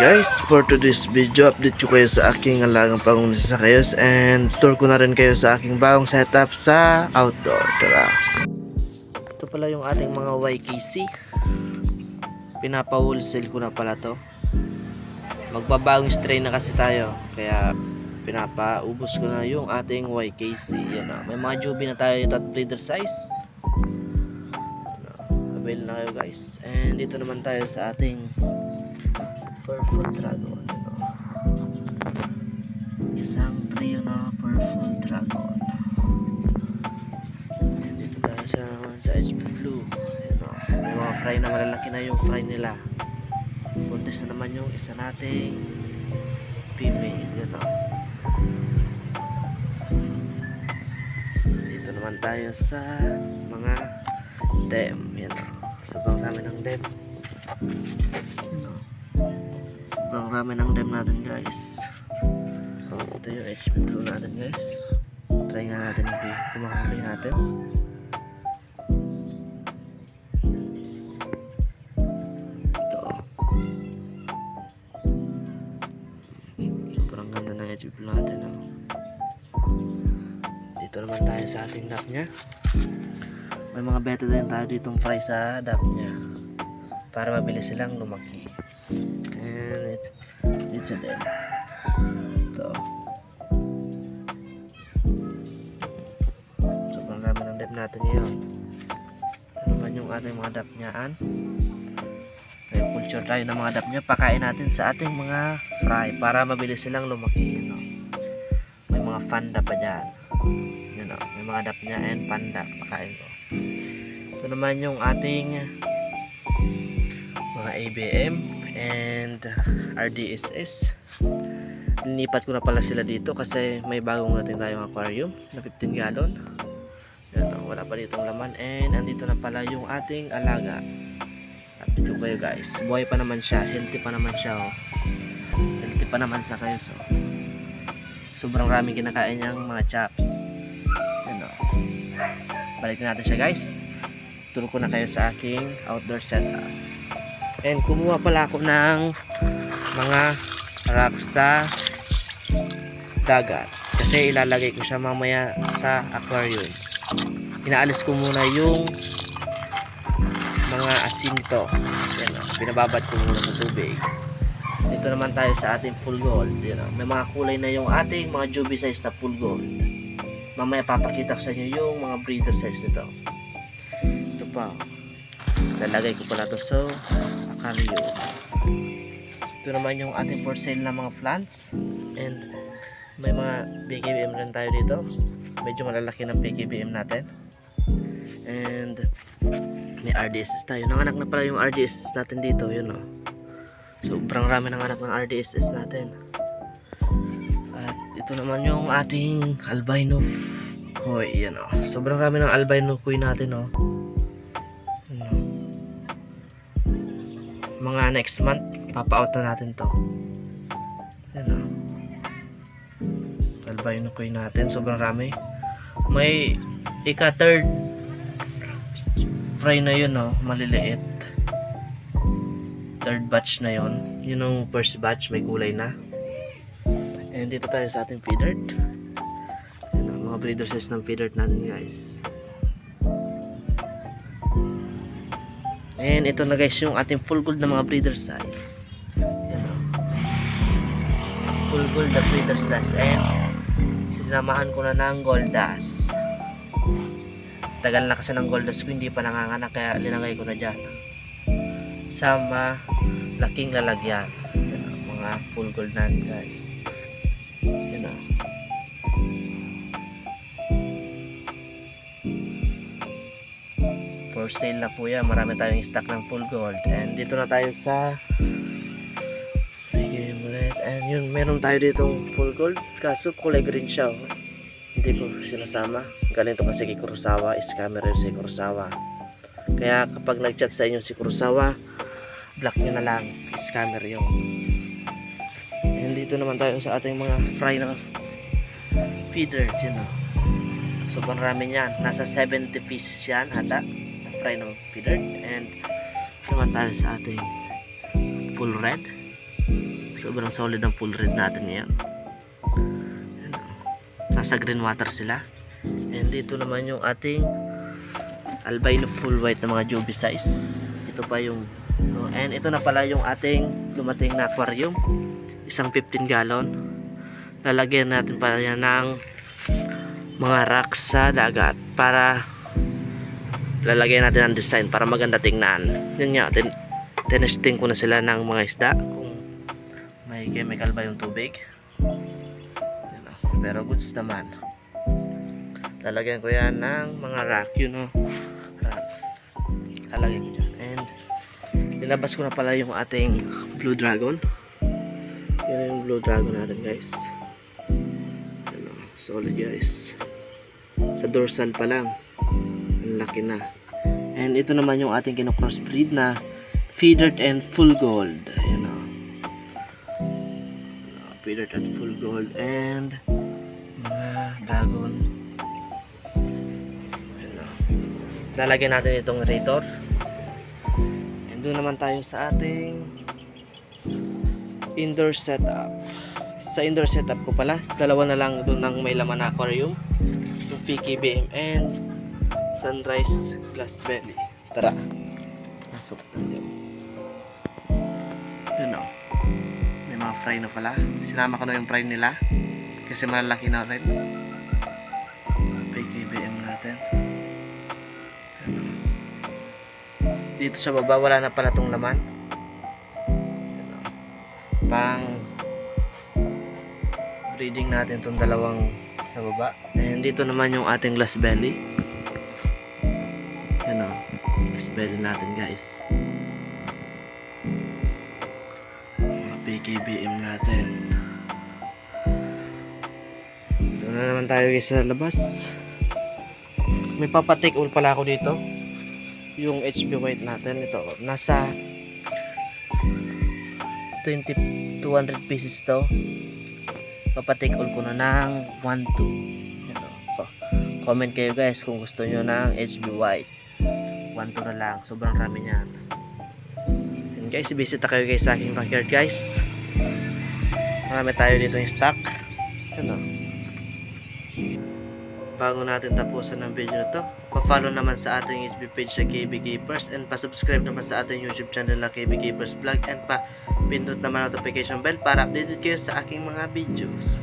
guys, for today's video, update ko kayo sa aking alagang pangong sasakayos and tour ko na rin kayo sa aking bagong setup sa outdoor. Tara! Ito pala yung ating mga YKC. Pinapa-wholesale ko na pala to. Magbabagong strain na kasi tayo, kaya pinapaubos ko na yung ating YKC. Yan na. May mga jubi na tayo at breeder size. Avail na kayo guys. And dito naman tayo sa ating purple dragon. Ano? Isang trio na purple dragon. And dito tayo sa, sa HP Blue. Ano? May mga fry na malalaki na yung fry nila. Buntis na naman yung isa nating female. Ano? Dito naman tayo sa mga dem. Yan o. Sobrang rami ng dem. Yan o. Sobrang rami ng dem natin guys. Oh, ito yung HP Blue natin guys. Try nga natin kumahuli natin. Ito. Sobrang ganda ng HP Blue natin o. Dito naman tayo sa ating nap niya may mga beta din tayo ditong fry sa dap niya para mabilis silang lumaki and it, it's a dem ito. Sobrang dami ng dem natin ngayon ito naman yung ating mga dap niyaan may culture tayo ng mga dap niya pakain natin sa ating mga fry para mabilis silang lumaki you know. may mga panda pa dyan. You know, may mga dap niya and panda. Pakain ko. Ito naman yung ating mga ABM and RDSS. Linipat ko na pala sila dito kasi may bagong natin tayong aquarium na 15 gallon. Yan, oh, wala pa ditong laman and andito na pala yung ating alaga. At dito kayo guys. Buhay pa naman siya. Healthy pa naman siya. Oh. Healthy pa naman sa kayo. So, sobrang raming kinakain niyang mga chops. Yan oh. Balik natin siya guys turo ko na kayo sa aking outdoor setup and kumuha pala ako ng mga rock sa dagat. Kasi ilalagay ko siya mamaya sa aquarium. Inaalis ko muna yung mga asin nito yan o, binababad ko muna sa tubig. Dito naman tayo sa ating full gold. Yan o, may mga kulay na yung ating mga juby size na full gold. Mamaya papakita ko sa inyo yung mga breeder size nito. Ito pa. Lalagay ko pala to sa aquarium ito naman yung ating for sale na mga plants. And may mga PKBM rin tayo dito. Medyo malalaki ng PKBM natin. And may RDSS tayo. Nanganak na pala yung RDSS natin dito yun o sobrang rami ng anak ng RDSS natin. At ito naman yung ating albino koi yan o sobrang rami ng albino koi natin o ano, mga next month papa-out na natin to. Yan o albino koi natin sobrang rami. May ika third fry na yun o maliliit. Third batch na yon yun yung first batch may kulay na. And dito tayo sa ating feeder. Yan o, mga breeder size ng feeder natin guys And ito na guys yung ating full gold na mga breeder size. Yan o. Full gold na breeder size. And sinamahan ko na ng goldas. Tagal na kasi ng goldas ko hindi pa nanganganak kaya linagay ko na dyan. Sama laking lalagyan. Yan o, mga full gold na guys. Yan o. for sale na po yan. Marami tayong stock ng full gold. And dito na tayo sa bigay ulit. And yun meron tayo ditong full gold. Kaso kulay green siya oh. hindi ko sinasama. Galing kasi kay Kurosawa scammer yun si Kurosawa. Kaya kapag nag chat sa inyo si Kurosawa block nyo na lang scammer yun. And dito naman tayo sa ating mga fry na feeder yun oh. sobrang rami niyan. Nasa 70 pieces yan ata fry ng feeder and naman tayo sa ating full red Sobrang solid ang full red natin ngayon. Nasa green water sila. And dito naman yung ating albino full white na mga Joby size. Ito pa yung and ito na pala yung ating dumating na aquarium. Isang 15 gallon. Lalagyan natin pala yan ng mga rocks sa dagat para lalagyan natin ang design para maganda tingnan. Yun nga, tin tinesting ko na sila ng mga isda kung may chemical ba yung tubig. Yun, oh. Pero goods naman. Lalagyan ko yan ng mga rock, yun o. Rock. Lalagyan ko dyan. And nilabas ko na pala yung ating blue dragon. Yun yung blue dragon natin guys. Yun o, solid guys. Sa dorsal pa lang. Ang laki na. And ito naman yung ating kinocrossbreed na feathered and full gold. Ayan o. Feathered and full gold. And mga dragon. Ayan o. Lalagyan natin itong rator. And doon naman tayo sa ating indoor setup. Sa indoor setup ko pala, dalawa na lang doon ang may laman na aquarium. Yung PKBM and sunrise glass belly. Tara. Pasok tayo. Yun o. May mga fry na pala. Sinama ko na yung fry nila. Kasi malalaki na rin. PKBM natin. Dito sa baba wala na pala tong laman. Yun. Pang breeding natin tong dalawang sa baba. And dito naman yung ating glass belly. Belly natin guys. Mga PKBM natin. Ito na naman tayo guys sa labas. May papatik all pala ako dito. Yung HB white natin. Ito. Nasa 20, 200 pieces to papatik all ko na ng 1, 2 Yan o. Co- comment kayo guys kung gusto nyo ng HB white 1, 2 na lang. Sobrang rami niyan. Yan guys bisita kayo guys sa aking backyard guys. Marami tayo dito yung stock. Yan o. bago natin tapusan ng video to pa-follow naman sa ating HB page sa KB Keepers and pa-subscribe naman sa ating YouTube channel na KB Keepers Vlog and pa pindot naman notification bell para updated kayo sa aking mga videos